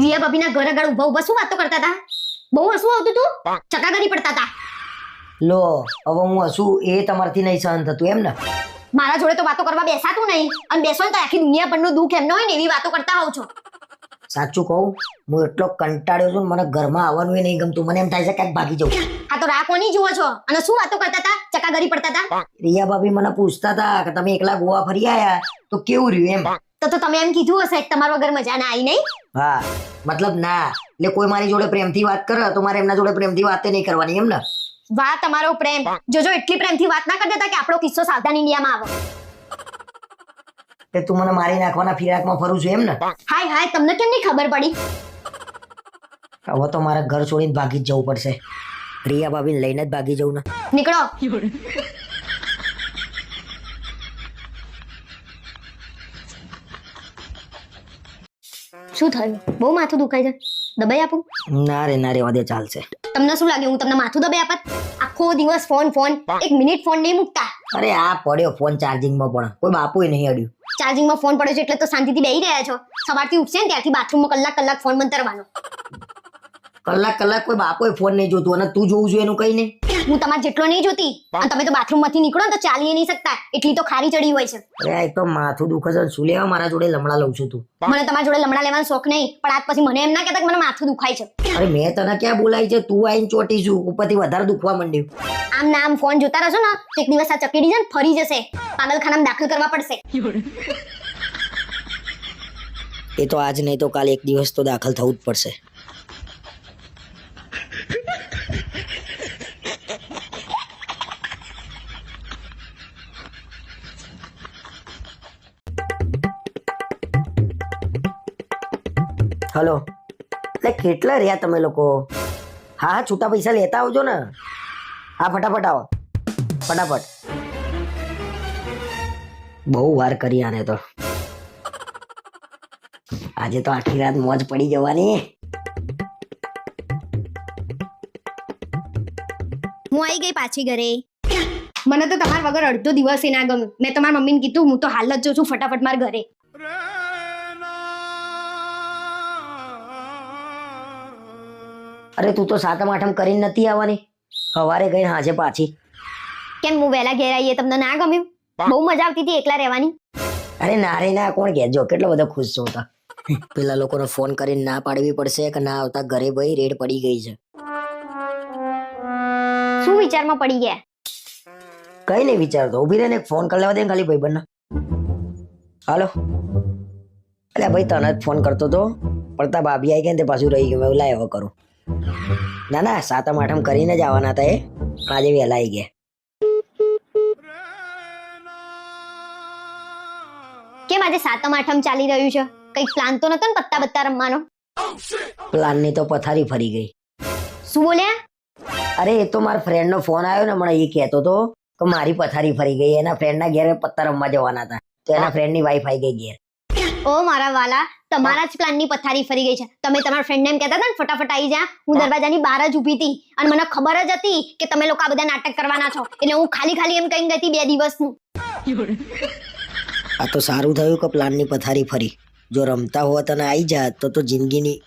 રિયા ભાભીના ઘર આગળ ઊભા ઊભા શું વાતો કરતા હતા? બહુ હસવું આવતું તું? ચકાગરી પડતા હતા. લો હવે હું હસું એ તમારથી નહીં સહન થતું એમ ને? મારા જોડે તો વાતો કરવા બેસાતું નહીં. અને બેસો તો આખી દુનિયા પરનું દુઃખ એમનો હોય ને એવી વાતો કરતા હોવ છો. સાચું કહું હું એટલો કંટાળ્યો છું મને ઘરમાં આવવાનું નહીં ગમતું. મને એમ થાય છે ક્યાંક ભાગી જવું આ તો રાહ કોની જુઓ છો? અને શું વાતો કરતા હતા? ચકાગરી પડતા હતા? રિયા ભાભી મને પૂછતા હતા કે તમે એકલા ગોવા ફરી આયા? તો કેવું રહ્યું એમ? તો તો તમે એમ કીધું હશે કે તમારા વગર મજા ના આવી નહીં? હા મતલબ ના. એટલે કોઈ મારી જોડે પ્રેમથી વાત કરે તો મારે એમના જોડે પ્રેમથી વાત નહીં કરવાની એમ ને? વાહ તમારો પ્રેમ. જોજો એટલી પ્રેમથી વાત ના કરતા કે આપણો કિસ્સો સાવધાન ઇન્ડિયામાં આવે. તે તું મને મારી નાખવાના ફિરાકમાં ફરું છું એમ ને? હાય હાય તમને કેમ નહીં ખબર પડી? હવે તો મારે ઘર છોડીને ભાગી જ જવું પડશે. પ્રિયા ભાભીને લઈને જ ભાગી જવું ને. નીકળો. શું થયું? બહુ માથું દુખાય છે. દબાઈ આપું? ના રે ના રે વાદે ચાલશે. તમને શું લાગે? હું તમને માથું દબાઈ આપત? આખો દિવસ ફોન ફોન એક મિનિટ ફોન નહીં મૂકતા. અરે આ પડ્યો ફોન ચાર્જિંગમાં પણ. કોઈ બાપુએ નહીં અડ્યું. ચાર્જિંગમાં ફોન પડ્યો છે એટલે તો શાંતિથી બેહી રહ્યા છો. સવારથી ઉઠશે ને ત્યારથી બાથરૂમમાં કલાક કલાક ફોન મંતરવાનો કલાક કલાક કોઈ બાપુએ ફોન નહીં જોતું અને તું જોવું છું એનું કઈ નહીં? હું તમારે જેટલો નહીં જોતી અને તમે તો બાથરૂમમાંથી નીકળો તો ચાલી નહીં શકતા. એટલી તો ખારી ચડી હોય છે. અરે એક તો માથું દુખે છે શું લેવા મારા જોડે લમડા લઉં છું તું? મને તમારા જોડે લમડા લેવાનો શોખ નહીં પણ આજ પછી મને એમ ના કહેતા કે મને માથું દુખાય છે. અરે મેં તને ક્યાં બોલાય છે? તું આઈને ચોટી છું ઉપરથી વધારે દુખવા માંડ્યું. આમ ના આમ ફોન જોતા રહેશો ને એક દિવસ આ ચકેડી છે ફરી જશે. પાગલખાનામાં દાખલ કરવા પડશે. એ તો આજ નહીં તો કાલ એક દિવસ તો દાખલ થવું જ પડશે. હલો. એટલે કેટલા રહ્યા તમે લોકો? હા હા, છૂટા પૈસા લેતા આવજો ને. હા, ફટાફટ આવો. ફટાફટ. બહુ વાર કરી આને તો. આજે તો આખી રાત મોજ પડી જવાની. હું આવી ગઈ પાછી ઘરે. મને તો તમારા વગર અડધો દિવસ ના ગમ્યું મેં તમારા મમ્મીને કીધું, હું તો હાલ જ જઉં છું ફટાફટ મારા ઘરે. અરે તું તો સાતમ આઠમ કરીને નથી આવવાની. સવારે ગઈ હાજે પાછી. કેમ હું વહેલા ઘેર આવીએ? તમને ના ગમ્યું? બહુ મજા આવતી હતી એકલા રહેવાની. અરે ના રે ના કોણ કહેજો? કેટલો બધો ખુશ છું તો. પેલા લોકોને ફોન કરીને ના પાડવી પડશે કે ના આવતા? ઘરે ભાઈ રેડ પડી ગઈ છે. શું વિચારમાં પડી ગયા? કઈ નહીં વિચારતો. ઊભી રહીને ફોન કરી લેવા દે ખાલી ભાઈ બંને હાલો. એટલે ભાઈ તને જ ફોન કરતો તો. પડતા ભાભી આવી ગયા ને તે પાછું રહી ગયું. લાવ્યો લાય હવે કરું. ના ના સાતમ આઠમ કરીને જ આવવાના હતા એ. પણ આજે વહેલા આવી ગયા. કેમ આજે સાતમ આઠમ ચાલી રહ્યું છે? કઈ પ્લાન તો નતો ને પત્તા બત્તા રમવાનો પ્લાનની તો પથારી ફરી ગઈ. શું બોલ્યા? અરે એ તો મારા ફ્રેન્ડ નો ફોન આવ્યો ને મને એ કહેતો તો કે મારી પથારી ફરી ગઈ. એના ફ્રેન્ડ ના ઘેર પત્તા રમવા જવાના હતા તો એના ફ્રેન્ડની વાઈફ આવી ગઈ ઘેર. ઓ મારા વાલા તમારા જ પ્લાનની પથારી ફરી ગઈ છે. તમે તમારા ફ્રેન્ડને એમ કહેતા હતા ને ફટાફટ આવી જા. હું દરવાજાની બહાર જ ઊભી હતી. અને મને ખબર જ હતી કે તમે લોકો આ બધા નાટક કરવાના છો. એટલે હું ખાલી ખાલી એમ કહીને ગઈ હતી બે દિવસનું. આ તો સારું થયું કે પ્લાનની પથારી ફરી. જો રમતા હોત અને આવી જાત તો તો જિંદગીની